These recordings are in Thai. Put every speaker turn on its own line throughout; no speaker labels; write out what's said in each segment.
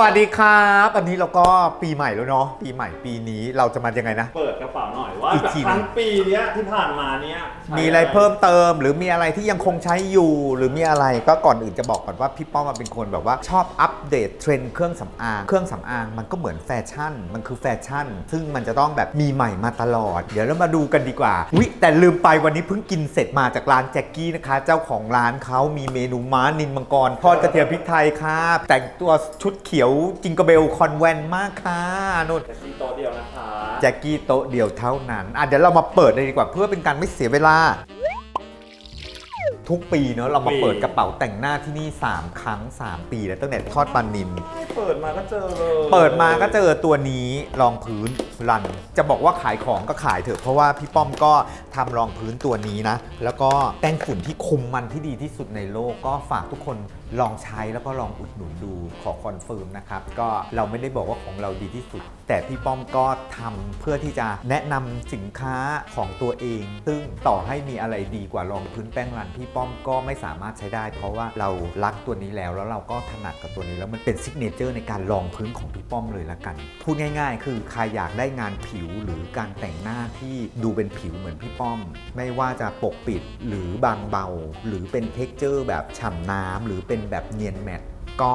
วัสดีครับ อันนี้เราก็ปีใหม่แล้วเนาะปีใหม่ปีนี้เราจะมายังไงนะ
เปิดกระเป๋าหน่อยว่า
อีก
จาก
ที
ทั้งปีเนี้ยที่ผ่านมาเนี้ยใช้
มีอะไรเพิ่มเติม หรือมีอะไรที่ยังคงใช้อยู่ หรือมีอะไรก็ก่อนอื่นจะบอกก่อนว่าพี่ป้อมมาเป็นคนแบบว่าชอบอัปเดตเทรนด์เครื่องสำอาง เครื่องสำอางมันก็เหมือนแฟชั่น มันคือแฟชั่น ซึ่งมันจะต้องแบบมีใหม่มาตลอด เดี๋ยวเรามาดูกันดีกว่าวิแต่ลืมไปวันนี้เพิ่งกินเสร็จมาจากร้านแจ็คกี้นะคะ เจ้าของร้านเขามีเมนูม้านินมังกรทอดกระเทียมพริกไทยค่ะแต่งตัวชุดเขียวจิงกระเบลคอนแวนมากค่ะนุ่น
แต่ที่โต๊ะเดียวนะคะ
แจ็คกี้โต๊ะเดียวเท่านั้นอะเดี๋ยวเรามาเปิดเลยดีกว่าเพื่อเป็นการไม่เสียเวลา ทุกปีเนอะเรามาเปิดกระเป๋าแต่งหน้าที่นี่ 3 ครั้ง 3 ปีแล้วตั้งแต่ทอดปลานิน
เปิดมาก็เจอเลย
เปิดมาก็เจอตัวนี้รองพื้นรัน จะบอกว่าขายของก็ขายเถอะเพราะว่าพี่ป้อมก็ทำรองพื้นตัวนี้นะ แล้วก็แป้งฝุ่นที่คุมมันที่ดีที่สุดในโลกก็ฝากทุกคนลองใช้แล้วก็ลองอุดหนุนดูขอคอนเฟิร์มนะครับ ก็เราไม่ได้บอกว่าของเราดีที่สุด แต่พี่ป้อมก็ทำเพื่อที่จะแนะนำสินค้าของตัวเอง ซึ่งต่อให้มีอะไรดีกว่ารองพื้นแป้งรันพี่ป้อมก็ไม่สามารถใช้ได้ เพราะว่าเรารักตัวนี้แล้วแล้วเราก็ถนัดกับตัวนี้แล้วมันเป็นซิกเนเจอร์ในการรองพื้นของพี่ป้อมเลยละกัน พูดง่าย ๆ คือใครอยากได้งานผิวหรือการแต่งหน้าที่ดูเป็นผิวเหมือนพี่ป้อม ไม่ว่าจะปกปิดหรือบางเบา หรือเป็นเท็กเจอร์แบบฉ่ำน้ำหรือเป็นแบบเนียนแมต ก็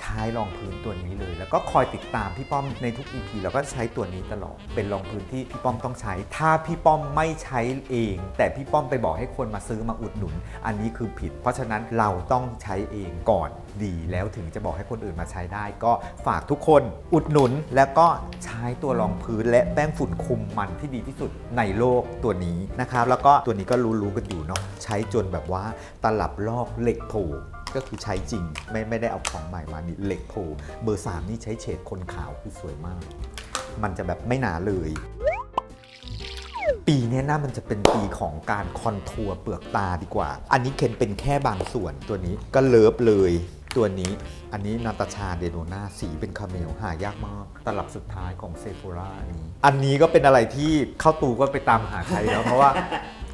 ใช้รองพื้นตัวนี้เลย แล้วก็คอยติดตามพี่ป้อมในทุก EP เราก็ใช้ตัวนี้ตลอด เป็นรองพื้นที่พี่ป้อมต้องใช้ ถ้าพี่ป้อมไม่ใช้เอง แต่พี่ป้อมไปบอกให้คนมาซื้อมาอุดหนุน อันนี้คือผิด เพราะฉะนั้นเราต้องใช้เองก่อนดีแล้วถึงจะบอกให้คนอื่นมาใช้ได้ ก็ฝากทุกคนอุดหนุนแล้วก็ใช้ตัวรองพื้นและแป้งฝุ่นคุมมันที่ดีที่สุดในโลกตัวนี้นะครับแล้วก็ตัวนี้ก็รู้ๆกันอยู่เนาะใช้จนแบบว่าตลับลอกเหล็กโถ ก็คือใช้จริงไม่ไม่ได้เอาของใหม่มานี่เหล็กโผล่เบอร์ 3 นี่ใช้เฉดคนขาวคือสวยมาก มันจะแบบไม่หนาเลย ปีนี้น่ามันจะเป็นปีของการคอนทัวร์เปลือกตาดีกว่า อันนี้เคนเป็นแค่บางส่วนตัวนี้ก็เลิฟเลยตัวนี้อันนี้นาตาชาเดโนนาสีเป็นคาเมลหายากมากตลับสุดท้ายของเซฟ h ราอันนี้ อันนี้ก็เป็นอะไรที่เข้าตูก็ไปตามหาใช้แล้วเพราะว่า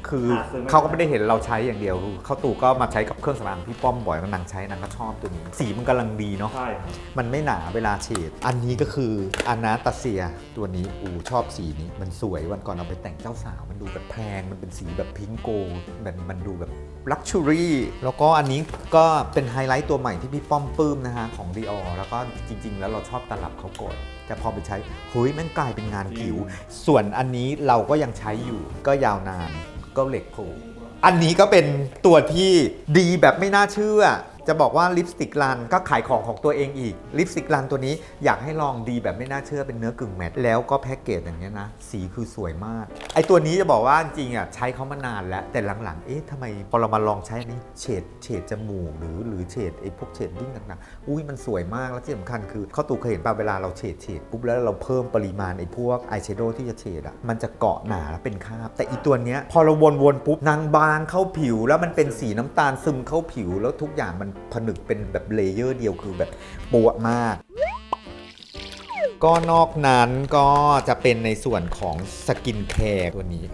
คือเขาก็ไม่ได้เห็นเราใช้อย่างเดียวคือเข้าตูก็มาใช้กับเครื่องสำอางพี่ป้อมบ่อยนางใช้นางก็ชอบตัวนี้สีมันกำลังดีเนาะ
ใช่ครับ
มันไม่หนาเวลาเฉดอันนี้ก็คืออนาตาเซียตัวนี้อูชอบสีนี้ มันสวยวันก่อนเอาไปแต่งเจ้าสาว มันดูแบบแพงมันเป็นสีแบบพิงโกแบบมันดูแบบลักชูรี่แล้วก็อันนี้ก็เป็นไฮไลท์ตัวใหม่ที่พี่ป้อมปลื้มนะฮะของ Dior แล้วก็จริง ๆ แล้วเราชอบตลับเขาก่อนแต่พอไปใช้เฮ้ยแม่งกลายเป็นงานผิว ส่วนอันนี้เราก็ยังใช้อยู่ก็ยาวนาน ก็เหล็กโผล่อันนี้ก็เป็นตัวที่ดีแบบไม่น่าเชื่อ จะบอกว่าลิปสติกรันก็ขายของของตัวเองอีกลิปสติกรันตัวนี้อยากให้ลองดีแบบไม่น่าเชื่อเป็นเนื้อกึ่งแมตแล้วก็แพ็กเกจอย่างเงี้ยนะสีคือสวยมาก ไอตัวนี้จะบอกว่าจริงอะใช้เขามานานแล้ว แต่หลังๆเอ๊ะทำไมพอเรามาลองใช้อันนี้เฉดเฉดจมูกหรือหรือเฉดไอพวกเฉดดิ้งหนักๆอุ้ยมันสวยมากแล้วที่สำคัญคือเขาตูเคยเห็นป่ะเวลาเราเฉดเฉดปุ๊บแล้วเราเพิ่มปริมาณไอพวกอายแชโดว์ที่จะเฉดอะมันจะเกาะหนาแล้วเป็นคราบแต่อีตัวเนี้ยพอเราวนๆปุ๊บนางบางเข้าผิว แล้วมันเป็นสีน้ำตาลซึมเข้าผิวแล้วทุกอย่างมันผนึกเป็นแบบเลเยอร์เดียวคือแบบปัวมาก ก็นอกนั้นก็จะเป็นในส่วนของสกินแคร์ตัวนี้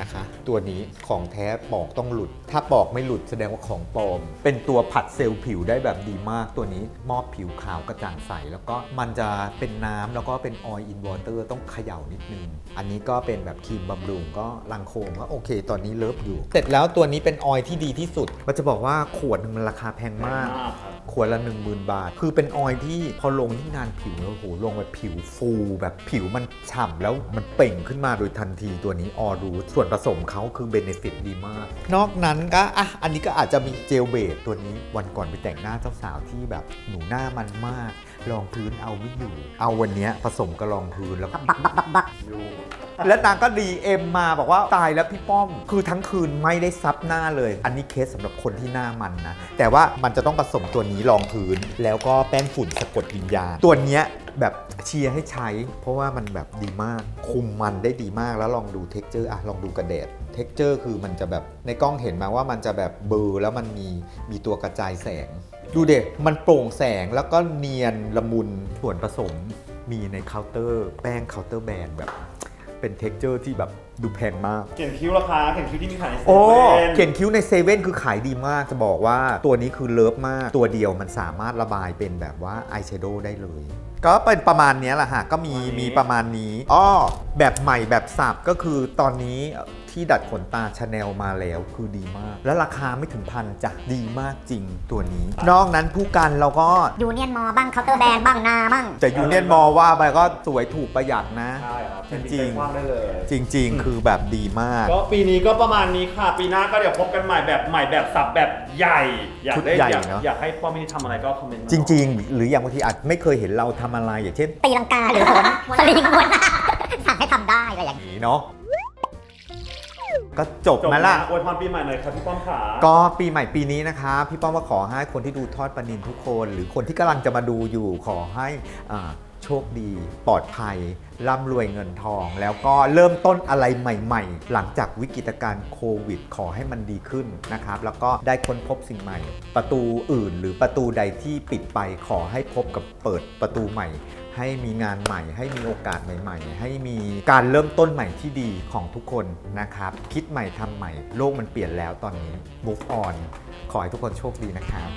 นะคะ ตัวนี้ของแท้ปอกต้องหลุด ถ้าปอกไม่หลุดแสดงว่าของปลอม เป็นตัวผัดเซลล์ผิวได้แบบดีมากตัวนี้มอบผิวขาวกระจ่างใส แล้วก็มันจะเป็นน้ำแล้วก็เป็นออยล์อินวอเตอร์ต้องเขย่านิดนึง อันนี้ก็เป็นแบบครีมบำรุงก็ลังโคมก็โอเค ตอนนี้เลิฟอยู่ เสร็จแล้วตัวนี้เป็นออยล์ที่ดีที่สุดมันจะบอกว่าขวดหนึงมันราคาแพงมาก
มากครับ
ขวดละ 1 0,000 บาท คือเป็นออยล์ที่พอลงที่งานผิวแล้วโอ้โหลงแบบผิวฟู แบบผิวมันฉ่ำแล้วมันเปล่งขึ้นมาโดยทันทีตัวนี้ออรูส่วนผสมเขาคือเบเนฟิตดีมาก นอกนั้นก็อะอันนี้ก็อาจจะมีเจลเบสตัวนี้วันก่อนไปแต่งหน้าเจ้าสาวที่แบบหนูหน้ามันมากรองพื้นเอาไม่อยู่ เอาวันเนี้ยผสมกับรองพื้นแล้วก็บักบักบักบัก
อยู่
แล้วนางก็ดีเอ็มมาบอกว่าตายแล้วพี่ป้อม คือทั้งคืนไม่ได้ซับหน้าเลย อันนี้เคสสำหรับคนที่หน้ามันนะ แต่ว่ามันจะต้องผสมตัวนี้รองพื้น แล้วก็แป้งฝุ่นสะกดวิญญาณตัวเนี้ยแบบเชียร์ให้ใช้ เพราะว่ามันแบบดีมาก คุมมันได้ดีมากแล้วลองดูเท็กเจอร์อะลองดูกระเดดเท็กเจอร์คือมันจะแบบในกล้องเห็นมาว่ามันจะแบบเบลอแล้วมันมีมีตัวกระจายแสง ดูเด็มันโปร่งแสงแล้วก็เนียนละมุนส่วนผสมมีในเคาน์เตอร์ แป้งเคาน์เตอร์แบรนด์แบบ เเป็นเท็กเจอร์ที่แบบดูแพงมาก
เขียนคิ้วราคาเขียนคิ้วที่มีขายในเซ
โอ้
เว่น
เขียนคิ้วในเซเว่นคือขายดีมากจะบอกว่าตัวนี้คือเลิฟมากตัวเดียวมันสามารถระบายเป็นแบบว่าอายแชโดว์ได้เลย ก็เป็นประมาณเนี้ยแหละฮะ ก็มีมีประมาณนี้อ้อแบบใหม่แบบสับก็คือตอนนี้ ที่ดัดขนตาชาแนลมาแล้วคือดีมาก และราคาไม่ถึงพันจ้ะดีมากจริงตัวนี้ นอกนั้นผู้กันเราก็
ยูเนียนมอบ้างเคาน์เตอร์แบรนด์บ้างนาบ้าง
แต่ยูเนียนมอว่าไปก็สวยถูกประหยัดนะ
ใช่ครับ
จริงๆ
เป็นกว้างได้เลย
จริง ๆ คือแบบดีมาก
ก็ปีนี้ก็ประมาณนี้ค่ะ ปีหน้าก็เดี๋ยวพบกันใหม่แบบใหม่แบบสับแบบใหญ่ อยาก
ชุด
ได้
ใหญ่
อยาก
เนอะ
อยากให้ป้อมมินิทำอะไรก็คอมเมนต์มา
จริง ๆ หรืออย่างบางทีอาจไม่เคยเห็นเราทำอะไรอย่างเช่น
ตีลังกาหรือโหนสลิงม้วนหน้าสั่งให้ทำได้อะไรอย่างนี้
นี้เนาะ ก็จบ
จบ
ไหม
มา
ล่ะ
อวยพรปีใหม่หน่อยครับพี่ป้อมขา
ก็ปีใหม่ปีนี้นะคะ พี่ป้อมว่าขอให้คนที่ดูทอดปลานินทุกคน หรือคนที่กำลังจะมาดูอยู่ขอให้อ่าโชคดี ปลอดภัย ร่ำรวยเงินทอง แล้วก็เริ่มต้นอะไรใหม่ ๆ หลังจากวิกฤตการณ์โควิด ขอให้มันดีขึ้นนะครับ แล้วก็ได้ค้นพบสิ่งใหม่ ประตูอื่น หรือประตูใดที่ปิดไปขอให้พบกับเปิดประตูใหม่ ให้มีงานใหม่ ให้มีโอกาสใหม่ๆ ให้มีการเริ่มต้นใหม่ที่ดีของทุกคนนะครับ คิดใหม่ทำใหม่ โลกมันเปลี่ยนแล้วตอนนี้ move on ขอให้ทุกคนโชคดีนะครับ